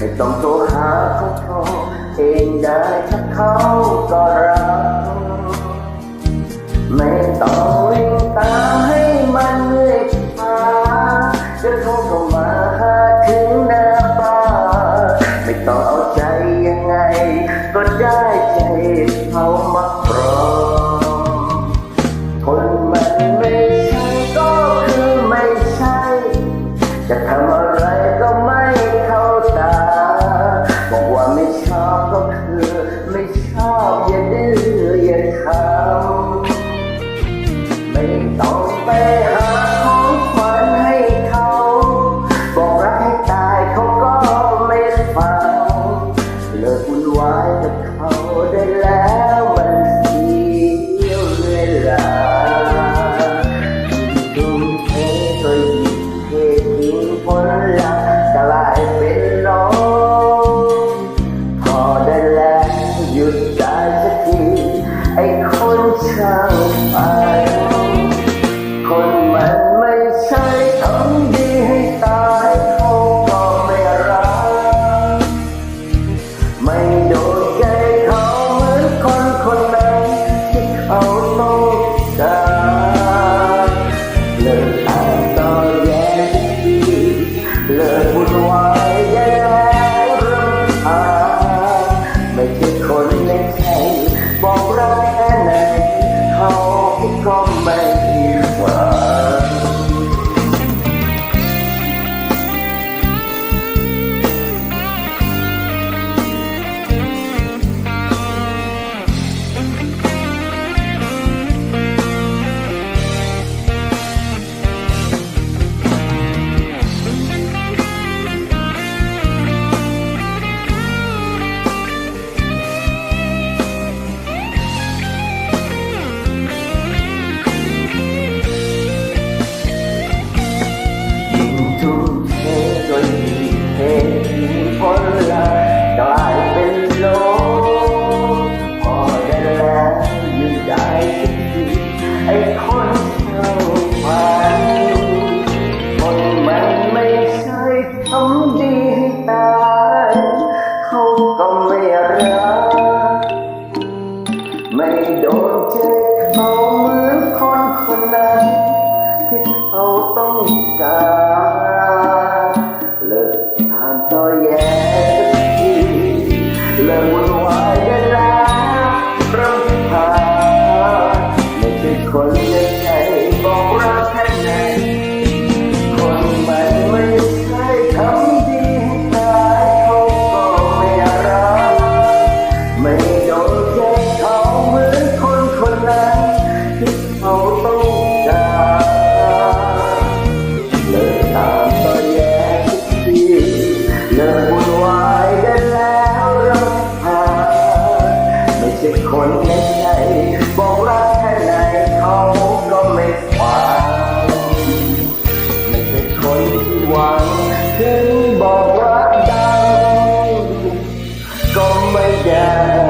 ไม่ต้องโทรหาเขาโทรเองได้ถ้าเขาก็รัก ไม่ต้องวิ่งตามให้มันเหนื่อยมายจะโทรเข้ามาหาถึงหน้าบ้านไม่ต้องเอาใจยังไง ก็ได้ใจเขามาครองคนมันไม่ใช่ก็คือไม่ใช่ จะทำ yeah.